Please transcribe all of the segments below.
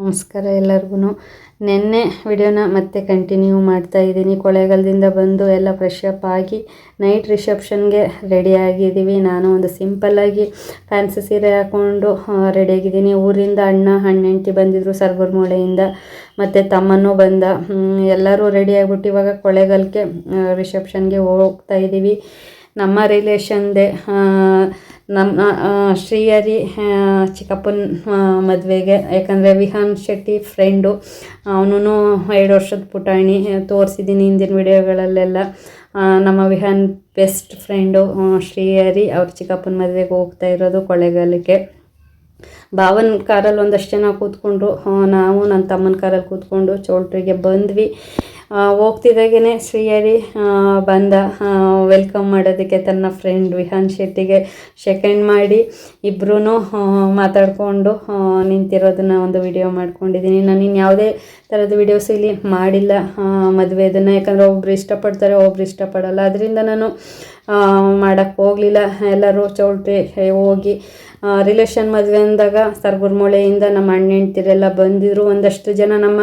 ನಮಸ್ಕಾರ ಎಲ್ಲರಿಗೂ ನಿನ್ನೆ ವಿಡಿಯೋನ ಮತ್ತೆ ಕಂಟಿನ್ಯೂ ಮಾಡ್ತಾ ಇದ್ದೀನಿ. ಕೊಳೆಗಾಲದಿಂದ ಬಂದು ಎಲ್ಲ ಫ್ರೆಶ್ ಅಪ್ ಆಗಿ ನೈಟ್ ರಿಸೆಪ್ಷನ್ಗೆ ರೆಡಿ ಆಗಿದ್ದೀವಿ. ನಾನು ಒಂದು ಸಿಂಪಲ್ಲಾಗಿ ಫ್ಯಾನ್ಸಿ ಸೀರೆ ಹಾಕ್ಕೊಂಡು ರೆಡಿಯಾಗಿದ್ದೀನಿ ಊರಿಂದ ಅಣ್ಣ ಹೆಂಡ್ತಿ ಬಂದಿದ್ದರು ಸರ್ಗುರ್ಮೂಳೆಯಿಂದ ಮತ್ತು ತಮ್ಮನೂ ಬಂದ. ಎಲ್ಲರೂ ರೆಡಿ ಆಗಿಬಿಟ್ಟು ಇವಾಗ ಕೊಳೆಗಾಲಕ್ಕೆ ರಿಸೆಪ್ಷನ್ಗೆ ಹೋಗ್ತಾ ಇದ್ದೀವಿ. ನಮ್ಮ ರಿಲೇಷನ್ದೆ ನಮ್ಮ ಶ್ರೀಯರಿ ಚಿಕ್ಕಪ್ಪನ ಮದುವೆಗೆ. ಯಾಕಂದರೆ ವಿಹಾನ್ ಶೆಟ್ಟಿ ಫ್ರೆಂಡು ಅವನು ಎರಡು ವರ್ಷದ ಪುಟಾಣಿ ತೋರಿಸಿದ್ದೀನಿ ಹಿಂದಿನ ವಿಡಿಯೋಗಳಲ್ಲೆಲ್ಲ. ನಮ್ಮ ವಿಹಾನ್ ಬೆಸ್ಟ್ ಫ್ರೆಂಡು ಶ್ರೀಹರಿ, ಅವ್ರ ಚಿಕ್ಕಪ್ಪನ ಮದುವೆಗೆ ಹೋಗ್ತಾ ಇರೋದು ಕೊಳೆಗಾಲಕ್ಕೆ. ಭಾವನ ಕಾರಲ್ಲಿ ಒಂದಷ್ಟು ಜನ ಕೂತ್ಕೊಂಡ್ರು. ನಾವು ನನ್ನ ತಮ್ಮನ ಕಾರಲ್ಲಿ ಕೂತ್ಕೊಂಡು ಚೌಲ್ಟ್ರಿಗೆ ಬಂದ್ವಿ. ಹೋಗ್ತಿದ್ದಾಗೇ ಶ್ರೀಹರಿ ಬಂದ ವೆಲ್ಕಮ್ ಮಾಡೋದಕ್ಕೆ ತನ್ನ ಫ್ರೆಂಡ್ ವಿಹಾನ್ ಶೆಟ್ಟಿಗೆ ಸೆಕೆಂಡ್ ಮಾಡಿ ಇಬ್ಬರೂ ಮಾತಾಡಿಕೊಂಡು ನಿಂತಿರೋದನ್ನ ಒಂದು ವಿಡಿಯೋ ಮಾಡ್ಕೊಂಡಿದ್ದೀನಿ. ನಾನು ಇನ್ನು ಯಾವುದೇ ಥರದ ವಿಡಿಯೋಸ್ ಇಲ್ಲಿ ಮಾಡಿಲ್ಲ ಮದುವೆದನ್ನು ಯಾಕಂದರೆ ಒಬ್ಬರು ಇಷ್ಟಪಡ್ತಾರೆ, ಒಬ್ರು ಇಷ್ಟಪಡಲ್ಲ. ಅದರಿಂದ ನಾನು ಮಾಡೋಕ್ಕೆ ಹೋಗಲಿಲ್ಲ. ಎಲ್ಲರೂ ಚೌಲ್ಟ್ರಿ ಹೋಗಿ ರಿಲೇಷನ್ ಮದುವೆ ಅಂದಾಗ ಸರ್ಗುರ್ಮೊಳೆಯಿಂದ ನಮ್ಮ ಅಣ್ಣ ಹೆಂಡ್ತಿರೆಲ್ಲ ಬಂದಿದ್ದರು ಒಂದಷ್ಟು ಜನ ನಮ್ಮ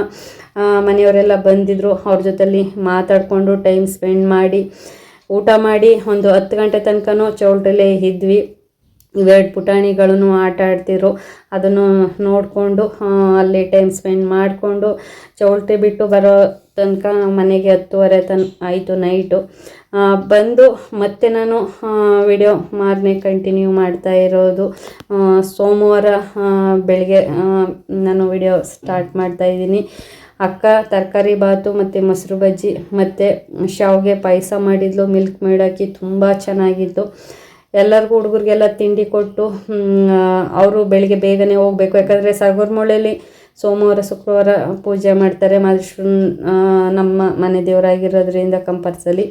ಮನೆಯವರೆಲ್ಲ ಬಂದಿದ್ದರು ಅವ್ರ ಜೊತೆಲಿ ಮಾತಾಡಿಕೊಂಡು ಟೈಮ್ ಸ್ಪೆಂಡ್ ಮಾಡಿ, ಊಟ ಮಾಡಿ ಒಂದು ಹತ್ತು ಗಂಟೆ ತನಕನೂ ಚೌಲ್ಟ್ರಲ್ಲೇ ಇದ್ವಿ. ಇವೆರಡು ಪುಟಾಣಿಗಳನ್ನು ಆಟ ಆಡ್ತಿದ್ರು. ಅದನ್ನು ನೋಡಿಕೊಂಡು ಅಲ್ಲಿ ಟೈಮ್ ಸ್ಪೆಂಡ್ ಮಾಡಿಕೊಂಡು ಚೌಲ್ಟ್ರಿ ಬಿಟ್ಟು ಬರೋ ತನಕ ಮನೆಗೆ ಹತ್ತುವರೆ ತನ್, ಆಯಿತು ನೈಟು ಬಂದು ಮತ್ತೆ ನಾನು ವಿಡಿಯೋ ಮಾರನೇ ಕಂಟಿನ್ಯೂ ಮಾಡ್ತಾ ಇರೋದು. ಸೋಮವಾರ ಬೆಳಗ್ಗೆ ನಾನು ವಿಡಿಯೋ ಸ್ಟಾರ್ಟ್ ಮಾಡ್ತಾ ಇದ್ದೀನಿ. ಅಕ್ಕ, ತರಕಾರಿ ಬಾತು ಮತ್ತು ಮೊಸರು ಬಜ್ಜಿ ಮತ್ತು ಶಾವಿಗೆ ಪಾಯಸ ಮಾಡಿದ್ಲು. ಮಿಲ್ಕ್ ಮೇಡಾಕಿ ತುಂಬ ಚೆನ್ನಾಗಿತ್ತು. ಎಲ್ಲರಿಗೂ ಹುಡುಗರಿಗೆಲ್ಲ ತಿಂಡಿ ಕೊಟ್ಟು ಅವರು ಬೆಳಿಗ್ಗೆ ಬೇಗನೆ ಹೋಗಬೇಕು. ಯಾಕಂದರೆ ಸರ್ಗುರ್ಮೊಳೆಯಲ್ಲಿ ಸೋಮವಾರ, ಶುಕ್ರವಾರ ಪೂಜೆ ಮಾಡ್ತಾರೆ. ಮಾದೇಶ್ವರನ ನಮ್ಮ ಮನೆ ದೇವರಾಗಿರೋದ್ರಿಂದ ಕಂಪಲ್ಸಲಿ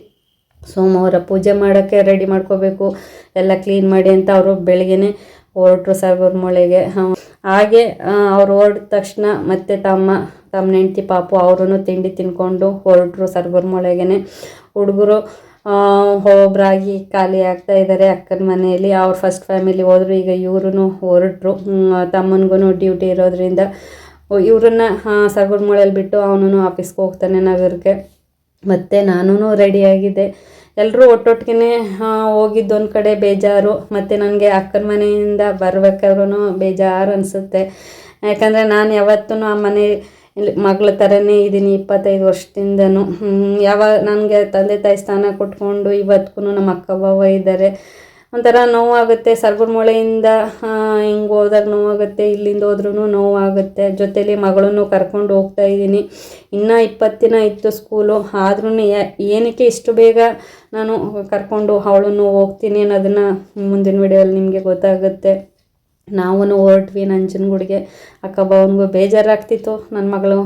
ಸೋಮವಾರ ಪೂಜೆ ಮಾಡೋಕ್ಕೆ ರೆಡಿ ಮಾಡ್ಕೋಬೇಕು. ಎಲ್ಲ ಕ್ಲೀನ್ ಮಾಡಿ ಅಂತ ಅವರು ಬೆಳಗ್ಗೆನೆ ಹೊರಟ್ರು ಸರ್ಗುರ್ಮೊಳೆಗೆ ಹಾಗೆ ಅವ್ರು ಹೊರಟ ತಕ್ಷಣ ಮತ್ತೆ ತಮ್ಮ ತಮ್ಮ ಹೆಂಡ್ತಿ ಪಾಪು ಅವರು ತಿಂಡಿ ತಿನ್ಕೊಂಡು ಹೊರಟ್ರು ಸರ್ಗುರ್ಮೊಳೆಗೆ ಹುಡುಗರು ಒಬ್ರಾಗಿ ಖಾಲಿ ಆಗ್ತಾ ಇದ್ದಾರೆ ಅಕ್ಕನ ಮನೆಯಲ್ಲಿ. ಅವ್ರ ಫಸ್ಟ್ ಫ್ಯಾಮಿಲಿ ಹೋದ್ರು, ಈಗ ಇವ್ರೂ ಹೊರಟ್ರು. ತಮ್ಮನಿಗೂ ಡ್ಯೂಟಿ ಇರೋದ್ರಿಂದ ಇವ್ರನ್ನ ಸರ್ಗುರ್ಮೊಳೆಯಲ್ಲಿ ಬಿಟ್ಟು ಅವನು ಆಫೀಸ್ಗೆ ಹೋಗ್ತಾನೆ ನಗರಕ್ಕೆ ಮತ್ತು ನಾನೂ ರೆಡಿಯಾಗಿದ್ದೆ ಎಲ್ಲರೂ ಒಟ್ಟೊಟ್ಟಿಗೆ ಹೋಗಿದ್ದೊಂದು ಕಡೆ ಬೇಜಾರು. ಮತ್ತು ನನಗೆ ಅಕ್ಕನ ಮನೆಯಿಂದ ಬರ್ಬೇಕಾದ್ರೂ ಬೇಜಾರು ಅನಿಸುತ್ತೆ. ಯಾಕಂದರೆ ನಾನು ಯಾವತ್ತೂ ಆ ಮನೆ ಇಲ್ಲಿ ಮಗಳ ಥರನೇ ಇದ್ದೀನಿ ಇಪ್ಪತ್ತೈದು ವರ್ಷದಿಂದನೂ. ಯಾವಾಗ ನನಗೆ ತಂದೆ ತಾಯಿ ಸ್ಥಾನ ಕೊಟ್ಕೊಂಡು ಇವತ್ತಿಗೂ ನಮ್ಮ ಅಕ್ಕ ಬಾವ ಇದ್ದಾರೆ. ಒಂಥರ ನೋವಾಗುತ್ತೆ ಸರ್ಗುರ್ಮೊಳೆಯಿಂದ ಹಿಂಗೆ ಹೋದಾಗ ನೋವಾಗುತ್ತೆ, ಇಲ್ಲಿಂದ ಹೋದ್ರೂ ನೋವಾಗುತ್ತೆ. ಜೊತೇಲಿ ಮಗಳನ್ನು ಕರ್ಕೊಂಡು ಹೋಗ್ತಾ ಇದ್ದೀನಿ ಇನ್ನೂ ಇಪ್ಪತ್ತು ಇತ್ತು ಸ್ಕೂಲು. ಆದ್ರೂ ಏನಕ್ಕೆ ಇಷ್ಟು ಬೇಗ ನಾನು ಕರ್ಕೊಂಡು ಅವಳನ್ನು ಹೋಗ್ತೀನಿ ಅನ್ನೋದನ್ನು ಮುಂದಿನ ವಿಡಿಯೋಲಿ ನಿಮಗೆ ಗೊತ್ತಾಗುತ್ತೆ. ನಾವು ಹೊರಟ್ವಿ ನಂಜನಗೂಡಿಗೆ. ಅಕ್ಕ ಬಾವನಿಗೂ ಬೇಜಾರಾಗ್ತಿತ್ತು. ನನ್ನ ಮಗಳು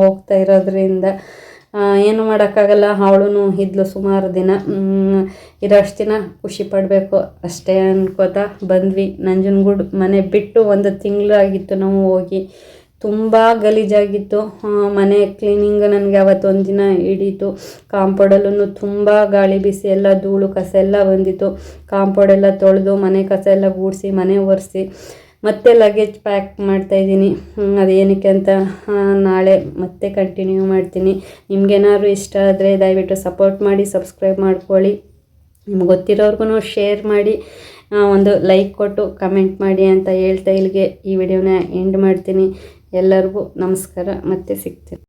ಹೋಗ್ತಾ ಇರೋದ್ರಿಂದ. ಏನು ಮಾಡೋಕ್ಕಾಗಲ್ಲ. ಅವಳು ಇದ್ಲು ಸುಮಾರು ದಿನ. ಇರೋ ಇರೋಷ್ಟು ದಿನ ಖುಷಿ ಪಡಬೇಕು. ಅಷ್ಟೇ ಅನ್ಕೋತಾ ಬಂದ್ವಿ. ನಂಜನಗೂಡು ಮನೆ ಬಿಟ್ಟು ಒಂದು ತಿಂಗಳಾಗಿತ್ತು ನಾವು ಹೋಗಿ. ತುಂಬ ಗಲೀಜಾಗಿತ್ತು. ಮನೆ ಕ್ಲೀನಿಂಗ್ ನನಗೆ ಅವತ್ತು ಒಂದು ದಿನ ಹಿಡೀತು. ಕಾಂಪೌಂಡಲ್ಲೂ ತುಂಬ ಗಾಳಿ ಬಿಸಿ ಎಲ್ಲ ಧೂಳು ಕಸ ಎಲ್ಲ ಬಂದಿತ್ತು. ಕಾಂಪೌಂಡ್ ಎಲ್ಲ ತೊಳೆದು ಮನೆ ಕಸ ಎಲ್ಲ ಗೂಡಿಸಿ, ಮನೆ ಒರೆಸಿ, ಮತ್ತೆ ಲಗೇಜ್ ಪ್ಯಾಕ್ ಮಾಡ್ತಾಯಿದ್ದೀನಿ ಅದೇನಕ್ಕೆ ಅಂತ ನಾಳೆ ಮತ್ತೆ ಕಂಟಿನ್ಯೂ ಮಾಡ್ತೀನಿ. ನಿಮಗೇನಾದ್ರು ಇಷ್ಟ ಆದರೆ ದಯವಿಟ್ಟು ಸಪೋರ್ಟ್ ಮಾಡಿ ಸಬ್ಸ್ಕ್ರೈಬ್ ಮಾಡ್ಕೊಳ್ಳಿ. ನಿಮ್ಗೆ ಗೊತ್ತಿರೋರ್ಗು ಶೇರ್ ಮಾಡಿ ಒಂದು ಲೈಕ್ ಕೊಟ್ಟು ಕಮೆಂಟ್ ಮಾಡಿ ಅಂತ ಹೇಳ್ತಾ ಇಲ್ಲಿಗೆ ಈ ವಿಡಿಯೋನ ಎಂಡ್ ಮಾಡ್ತೀನಿ. ಎಲ್ಲರಿಗೂ ನಮಸ್ಕಾರ. ಮತ್ತೆ ಸಿಗ್ತೀನಿ.